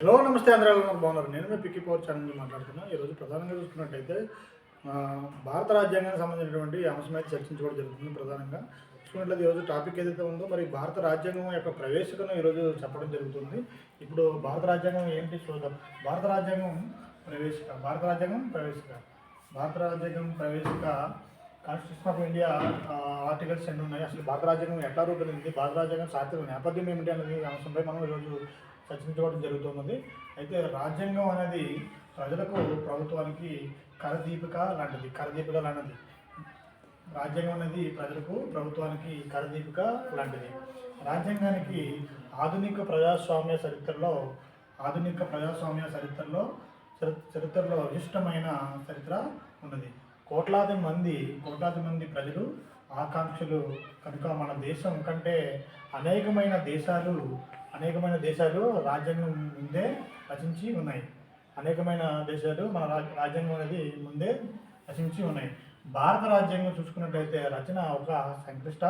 Hello నమస్తే అందరూ బాగున్నారు. నేను మీ పిక్కి పవర్ ఛానల్ మాట్లాడుతున్నాను ఈరోజు ప్రధానంగా చూసుకున్నట్టయితే భారత రాజ్యాంగానికి సంబంధించినటువంటి అంశం అయితే చర్చించుకోవడం జరుగుతుంది ప్రధానంగా. చూసుకున్నట్లయితే ఈరోజు టాపిక్ ఏదైతే ఉందో మరి భారత రాజ్యాంగం యొక్క ప్రవేశికను ఈరోజు చెప్పడం జరుగుతుంది. ఇప్పుడు భారత రాజ్యాంగం ఏంటి? చూద్దాం భారత రాజ్యాంగం ప్రవేశిక భారత రాజ్యాంగం ప్రవేశిక. భారత రాజ్యాంగం ప్రవేశిక కాన్స్టిట్యూషన్ ఆఫ్ ఇండియా ఆర్టికల్స్ ఎన్ని ఉన్నాయి. అసలు భారత రాజ్యాంగం ఎట్లా రూపొందింది? భారత రాజ్యాంగం సాధ్యం నేపథ్యం ఏమిటి అనేది అంశంపై మనం ఈరోజు చర్చించుకోవడం జరుగుతున్నది అయితే రాజ్యాంగం అనేది ప్రజలకు ప్రభుత్వానికి కరదీపిక లాంటిది కరదీపిక లాంటిది. రాజ్యాంగం అనేది ప్రజలకు ప్రభుత్వానికి కరదీపిక లాంటిది. రాజ్యాంగానికి ఆధునిక ప్రజాస్వామ్య చరిత్రలో ఆధునిక ప్రజాస్వామ్య చరిత్రలో చరిత్రలో విశిష్టమైన చరిత్ర ఉన్నది. కోట్లాది మంది కోట్లాది మంది ప్రజలు ఆకాంక్షలు. కనుక మన దేశం కంటే అనేకమైన దేశాలు అనేకమైన దేశాలు రాజ్యాంగం ముందే రచించి ఉన్నాయి. అనేకమైన దేశాలు మన రాజ్- రాజ్యాంగం అనేది ముందే రచించి ఉన్నాయి. భారత రాజ్యాంగం చూసుకున్నట్టయితే రచన ఒక సంక్లిష్ట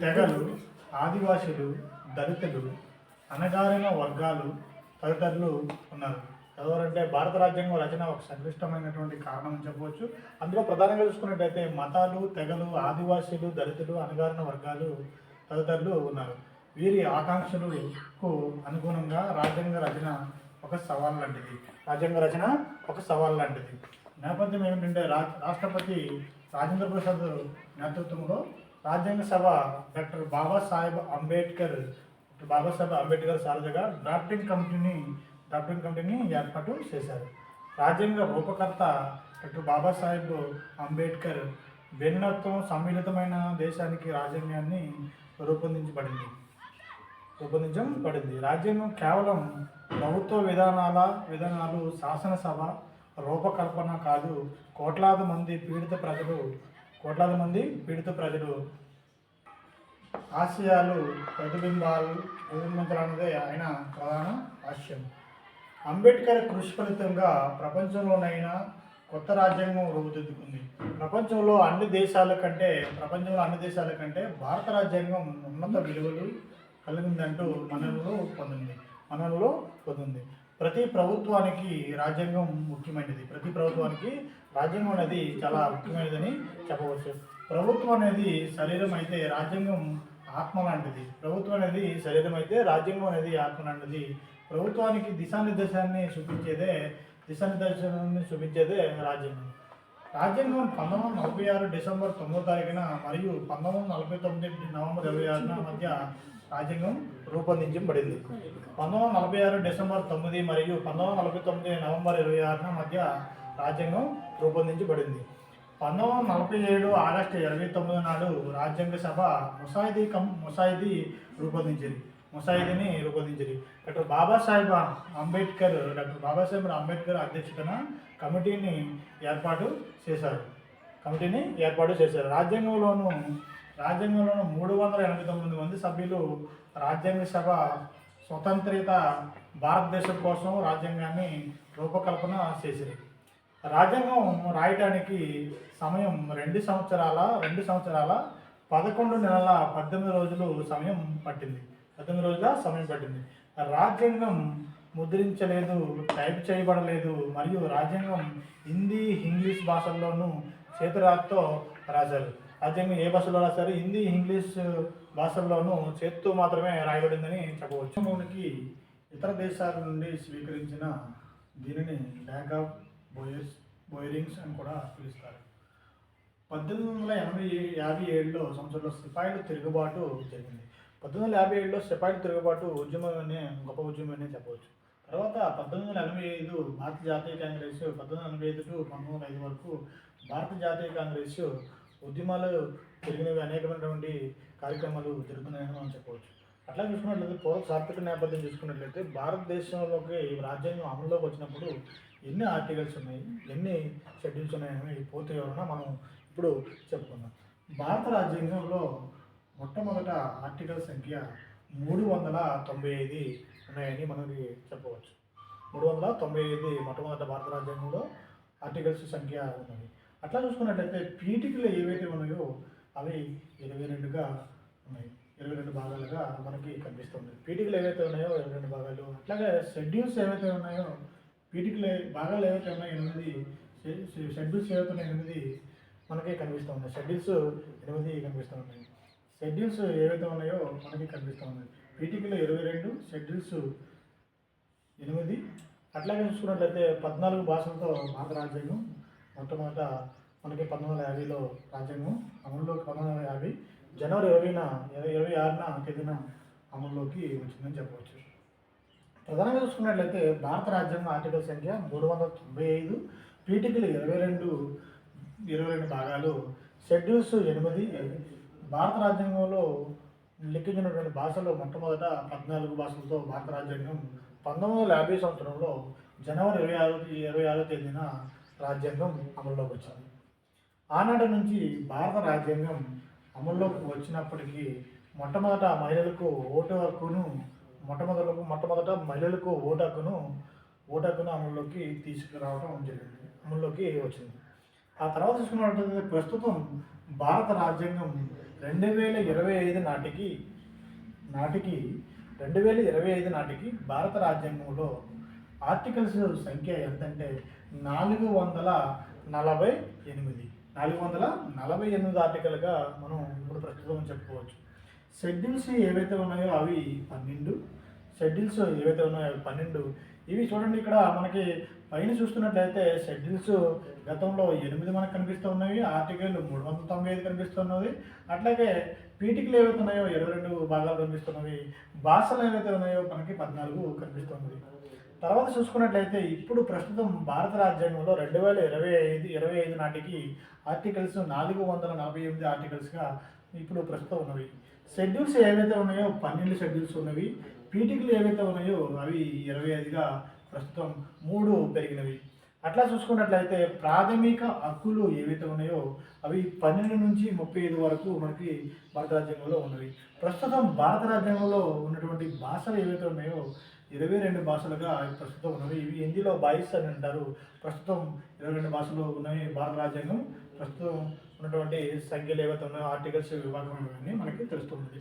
తెగలు ఆదివాసులు దళితులు అణగారిన వర్గాలు తదితరులు ఉన్నారు. ఎవరంటే భారత రాజ్యాంగం రచన ఒక సంక్లిష్టమైనటువంటి కారణం అని చెప్పవచ్చు. అందులో ప్రధానంగా చూసుకున్నట్టయితే మతాలు తెగలు ఆదివాసీలు దళితులు అణగారిన వర్గాలు తదితరులు ఉన్నారు. వీరి ఆకాంక్షలకు అనుగుణంగా రాజ్యాంగ రచన ఒక సవాల్ లాంటిది. రాజ్యాంగ రచన ఒక సవాల్ లాంటిది. నేపథ్యం ఏమిటంటే రా రాష్ట్రపతి రాజేంద్ర ప్రసాద్ నేతృత్వంలో రాజ్యాంగ సభ డాక్టర్ బాబాసాహెబ్ అంబేద్కర్ బాబాసాహెబ్ అంబేద్కర్ సారథిగా డ్రాఫ్టింగ్ కమిటీని డాక్టర్ కమిటీని ఏర్పాటు చేశారు. రాజ్యాంగ రూపకర్త డాక్టర్ బాబాసాహెబ్ అంబేద్కర్ భిన్నత్వం సమ్మిళితమైన దేశానికి రాజ్యాంగాన్ని రూపొందించబడింది. రూపొందించబడింది. రాజ్యాంగం కేవలం ప్రభుత్వ విధానాల విధానాలు శాసనసభ రూపకల్పన కాదు. కోట్లాది మంది పీడిత ప్రజలు కోట్లాది మంది పీడిత ప్రజలు ఆశయాలు ప్రతిబింబాలు ప్రతిబింబించాలన్నదే ఆయన ప్రధాన ఆశయం. అంబేద్కర్ కృషి ఫలితంగా ప్రపంచంలోనైనా కొత్త రాజ్యాంగం రూపుదిద్దుకుంది. ప్రపంచంలో అన్ని దేశాల కంటే ప్రపంచంలో అన్ని దేశాల కంటే భారత రాజ్యాంగం ఉన్నత విలువలు కలిగిందంటూ మనలో పొందింది. మనలో పొందింది. ప్రతి ప్రభుత్వానికి రాజ్యాంగం ముఖ్యమైనది. ప్రతి ప్రభుత్వానికి రాజ్యాంగం అనేది చాలా ముఖ్యమైనదని చెప్పవచ్చు. ప్రభుత్వం అనేది శరీరం అయితే రాజ్యాంగం ఆత్మ లాంటిది. ప్రభుత్వం అనేది శరీరం అయితే రాజ్యాంగం అనేది ఆత్మ లాంటిది. ప్రభుత్వానికి దిశానిర్దేశాన్ని చూపించేదే దిశానిర్దేశాన్ని చూపించేదే రాజ్యాంగం. రాజ్యాంగం పంతొమ్మిది వందల నలభై ఆరు డిసెంబర్ తొమ్మిదో తారీఖున మరియు పంతొమ్మిది వందల నలభై తొమ్మిది నవంబర్ ఇరవై ఆరున మధ్య రాజ్యాంగం రూపొందించబడింది. పంతొమ్మిది వందల నలభై ఆరు డిసెంబర్ తొమ్మిది మరియు పంతొమ్మిది వందల నలభై తొమ్మిది నవంబర్ ఇరవై ఆరున మధ్య రాజ్యాంగం రూపొందించబడింది. పంతొమ్మిది వందల నలభై ఏడు ఆగస్టు ఇరవై తొమ్మిది నాడు రాజ్యాంగ సభ ముసాయిదీ కం ముసాయిదీ రూపొందించింది. ముసాయిదీని రూపొందించింది డాక్టర్ బాబాసాహెబ్ అంబేద్కర్ డాక్టర్ బాబాసాహెబ్ అంబేద్కర్ అధ్యక్షతన కమిటీని ఏర్పాటు చేశారు. కమిటీని ఏర్పాటు చేశారు. రాజ్యాంగంలోను రాజ్యాంగంలోను మూడు వందల ఎనభై తొమ్మిది మంది సభ్యులు రాజ్యాంగ సభ స్వతంత్రత భారతదేశం కోసం రాజ్యాంగాన్ని రూపకల్పన చేసింది రాజ్యాంగం రాయటానికి సమయం రెండు సంవత్సరాల రెండు సంవత్సరాల పదకొండు నెలల పద్దెనిమిది రోజులు సమయం పట్టింది. పద్దెనిమిది రోజుల సమయం పట్టింది. రాజ్యాంగం ముద్రించలేదు టైప్ చేయబడలేదు మరియు రాజ్యాంగం హిందీ ఇంగ్లీష్ భాషల్లోనూ చేతురాతో రాశారు. రాజ్యాంగం ఏ భాషలో రాశారు? హిందీ ఇంగ్లీష్ భాషల్లోనూ చేత్తో మాత్రమే రాయబడిందని చెప్పవచ్చు. మనకి ఇతర దేశాల నుండి స్వీకరించిన దీనిని బ్యాగ్ ఆఫ్ బోయర్స్ బోయరింగ్స్ అని కూడా పిలుస్తారు. పద్దెనిమిది వందల ఎనభై యాభై ఏడులో సంవత్సరంలో సిపాయిల తిరుగుబాటు జరిగింది. పద్దెనిమిది వందల యాభై ఏడులో సిపాయిల తిరుగుబాటు ఉద్యమం గొప్ప ఉద్యమం చెప్పవచ్చు. తర్వాత పద్దెనిమిది వందల ఎనభై ఐదు భారత జాతీయ కాంగ్రెస్ పద్దెనిమిది వందల ఎనభై ఐదు టు పంతొమ్మిది వందల ఐదు వరకు భారత జాతీయ కాంగ్రెస్ ఉద్యమాలు జరిగినవి అనేకమైనటువంటి కార్యక్రమాలు జరుగుతున్నాయని మనం చెప్పవచ్చు. అట్లా చూసుకున్నట్లయితే పూర్వ సార్థక నేపథ్యం చూసుకున్నట్లయితే భారతదేశంలోకి ఈ రాజ్యాంగం అమలులోకి వచ్చినప్పుడు ఎన్ని ఆర్టికల్స్ ఉన్నాయి ఎన్ని షెడ్యూల్స్ ఉన్నాయని పూర్తి వివరణ మనం ఇప్పుడు చెప్పుకుందాం. భారత రాజ్యాంగంలో మొట్టమొదట ఆర్టికల్ సంఖ్య మూడు వందల తొంభై ఐదు ఉన్నాయని మనకి చెప్పవచ్చు. మూడు వందల తొంభై ఐదు మొట్టమొదట భారత రాజ్యాంగంలో ఆర్టికల్స్ సంఖ్య ఉన్నది. అట్లా చూసుకున్నట్లయితే పీఠికలు ఏవైతే ఉన్నాయో అవి ఇరవై రెండుగా ఉన్నాయి. ఇరవై రెండు భాగాలుగా మనకి కనిపిస్తుంది. పీఠికలు ఏవైతే ఉన్నాయో ఇరవై రెండు భాగాలు. అట్లాగే షెడ్యూల్స్ ఏవైతే ఉన్నాయో పీఠికలు భాగాలు ఏవైతే ఉన్నాయో ఎనిమిది షెడ్యూల్స్ ఏవైతే ఉన్నాయో ఎనిమిది మనకి కనిపిస్తూ ఉన్నాయి. షెడ్యూల్స్ ఎనిమిది కనిపిస్తూ ఉన్నాయి. షెడ్యూల్స్ ఏవైతే ఉన్నాయో మనకి కనిపిస్తూ ఉంది పీఠికలు ఇరవై రెండు షెడ్యూల్స్ ఎనిమిది. అట్లాగే చూసుకున్నట్లయితే పద్నాలుగు భాషలతో భారత రాజ్యాంగం మొట్టమొదట మనకి పంతొమ్మిది వందల యాభైలో రాజ్యాంగం అమల్లోకి పంతొమ్మిది వందల యాభై జనవరి ఇరవైన ఇరవై ఇరవై ఆరున తేదీన అమల్లోకి వచ్చిందని చెప్పవచ్చు. ప్రధానంగా చూసుకున్నట్లయితే భారత రాజ్యాంగం ఆర్టికల్ సంఖ్య మూడు వందల తొంభై ఐదు పీటికలు ఇరవై రెండు ఇరవై రెండు భాగాలు షెడ్యూల్స్ ఎనిమిది భారత రాజ్యాంగంలో లిఖించినటువంటి భాషలో మొట్టమొదట పద్నాలుగు భాషలతో భారత రాజ్యాంగం పంతొమ్మిది వందల యాభై సంవత్సరంలో జనవరి ఇరవై ఆరు ఇరవై ఆరో తేదీన రాజ్యాంగం అమల్లోకి వచ్చింది. ఆనాటి నుంచి భారత రాజ్యాంగం అమల్లోకి వచ్చినప్పటికీ మొట్టమొదట మహిళలకు ఓటు హక్కును మొట్టమొదట మొట్టమొదట మహిళలకు ఓటు హక్కును ఓటు హక్కును అమల్లోకి తీసుకురావడం జరిగింది అమల్లోకి వచ్చింది. ఆ తర్వాత చూసుకున్నట్లయితే ప్రస్తుతం భారత రాజ్యాంగం రెండు వేల ఇరవై ఐదు నాటికి నాటికి రెండు వేల ఇరవై ఐదు నాటికి భారత రాజ్యాంగంలో ఆర్టికల్స్ సంఖ్య ఎంతంటే నాలుగు వందల నలభై ఎనిమిది. నాలుగు వందల నలభై ఎనిమిది ఆర్టికల్గా మనం ఇప్పుడు ప్రస్తుతం చెప్పుకోవచ్చు. షెడ్యూల్స్ ఏవైతే ఉన్నాయో అవి పన్నెండు. షెడ్యూల్స్ ఏవైతే ఉన్నాయో అవి పన్నెండు. ఇవి చూడండి ఇక్కడ మనకి పైన చూస్తున్నట్లయితే షెడ్యూల్స్ గతంలో ఎనిమిది మనకు కనిపిస్తూ ఉన్నవి ఆర్టికల్ మూడు వందల తొంభై ఐదు కనిపిస్తున్నది అట్లాగే పీటికలు ఏవైతే ఉన్నాయో ఇరవై రెండు భాగాలు కనిపిస్తున్నవి భాషలు ఏవైతే ఉన్నాయో మనకి పద్నాలుగు కనిపిస్తున్నది తర్వాత చూసుకున్నట్లయితే ఇప్పుడు ప్రస్తుతం భారత రాజ్యాంగంలో రెండు వేల ఇరవై ఐదు ఇరవై ఐదు నాటికి ఆర్టికల్స్ నాలుగు వందల నలభై ఎనిమిది ఆర్టికల్స్గా ఇప్పుడు ప్రస్తుతం ఉన్నవి. షెడ్యూల్స్ ఏవైతే ఉన్నాయో పన్నెండు షెడ్యూల్స్ ఉన్నవి. పీటికలు ఏవైతే ఉన్నాయో అవి ఇరవై ఐదుగా ప్రస్తుతం మూడు పెరిగినవి. అట్లా చూసుకున్నట్లయితే ప్రాథమిక హక్కులు ఏవైతే ఉన్నాయో అవి పన్నెండు నుంచి ముప్పై ఐదు వరకు మనకి భారత రాజ్యాంగంలో ఉన్నవి. ప్రస్తుతం భారత రాజ్యాంగంలో ఉన్నటువంటి భాషలు ఏవైతే ఉన్నాయో ఇరవై రెండు భాషలుగా ప్రస్తుతం ఉన్నవి. ఇవి హిందీలో బాయిస్ అని అంటారు. ప్రస్తుతం ఇరవై రెండు భాషలు ఉన్నవి భారత రాజ్యాంగం. ప్రస్తుతం ఉన్నటువంటి సంఖ్యలు ఏవైతే ఉన్నాయో ఆర్టికల్స్ విభాగం అని మనకి తెలుస్తుంది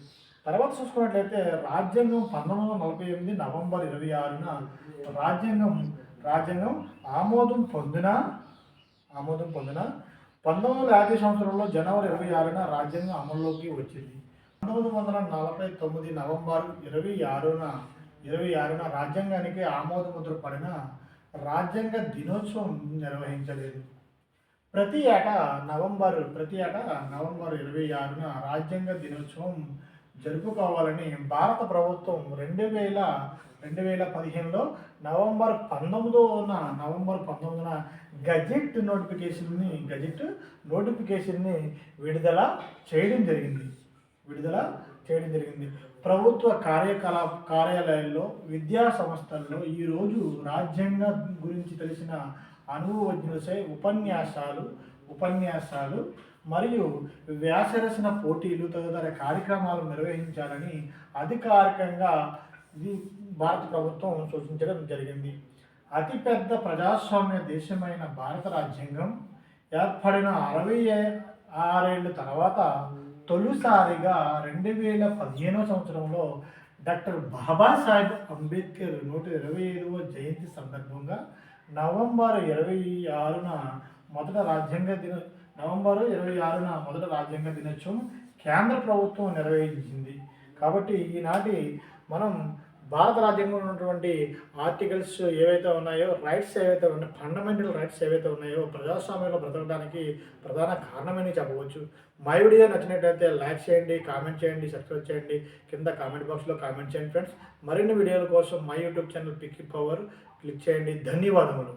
తర్వాత చూసుకున్నట్లయితే రాజ్యాంగం పంతొమ్మిది వందల నలభై ఎనిమిది నవంబర్ ఇరవై ఆరున రాజ్యాంగం రాజ్యాంగం ఆమోదం పొందిన ఆమోదం పొందిన పంతొమ్మిది వందల యాభై సంవత్సరంలో జనవరి ఇరవై ఆరున రాజ్యాంగం అమల్లోకి వచ్చింది. పంతొమ్మిది వందల నలభై తొమ్మిది నవంబర్ ఇరవై ఆరున ఇరవై ఆరున రాజ్యాంగానికి ఆమోద ముద్ర పడిన రాజ్యాంగ దినోత్సవం నిర్వహించలేదు. ప్రతి ఏటా నవంబర్ ప్రతి ఏటా నవంబర్ ఇరవై ఆరున రాజ్యాంగ దినోత్సవం జరుపుకోవాలని భారత ప్రభుత్వం రెండు వేల రెండు వేల పదిహేనులో నవంబర్ పంతొమ్మిదోన నవంబర్ పంతొమ్మిదిన గజెట్ నోటిఫికేషన్ని గజెట్ నోటిఫికేషన్ని విడుదల చేయడం జరిగింది. విడుదల చేయడం జరిగింది. ప్రభుత్వ కార్యకలా కార్యాలయాల్లో విద్యా సంస్థల్లో ఈరోజు రాజ్యాంగం గురించి తెలిసిన అనుభవజ్ఞులసే ఉపన్యాసాలు ఉపన్యాసాలు మరియు వ్యాసరచన పోటీలు తదితర కార్యక్రమాలు నిర్వహించాలని అధికారికంగా ఇది భారత ప్రభుత్వం సూచించడం జరిగింది. అతిపెద్ద ప్రజాస్వామ్య దేశమైన భారత రాజ్యాంగం ఏర్పడిన అరవై ఆరేళ్ళ తర్వాత తొలిసారిగా రెండు వేల పదిహేనవ సంవత్సరంలో డాక్టర్ బాబాసాహెబ్ అంబేద్కర్ నూట ఇరవై ఐదవ జయంతి సందర్భంగా నవంబర్ ఇరవై ఆరున మొదట రాజ్యాంగ దిన నవంబర్ ఇరవై ఆరున మొదట రాజ్యాంగ దినోత్సవం కేంద్ర ప్రభుత్వం నిర్వహించింది. కాబట్టి ఈనాటి మనం భారత రాజ్యాంగంలో ఉన్నటువంటి ఆర్టికల్స్ ఏవైతే ఉన్నాయో రైట్స్ ఏవైతే ఉన్నాయో ఫండమెంటల్ రైట్స్ ఏవైతే ఉన్నాయో ప్రజాస్వామ్యంలో బ్రతకడానికి ప్రధాన కారణమని చెప్పవచ్చు. మై వీడియో నచ్చినట్లయితే లైక్ చేయండి కామెంట్ చేయండి సబ్స్క్రైబ్ చేయండి. కింద కామెంట్ బాక్స్లో కామెంట్ చేయండి ఫ్రెండ్స్. మరిన్ని వీడియోల కోసం మా YouTube channel pick power click చేయండి. ధన్యవాదములు.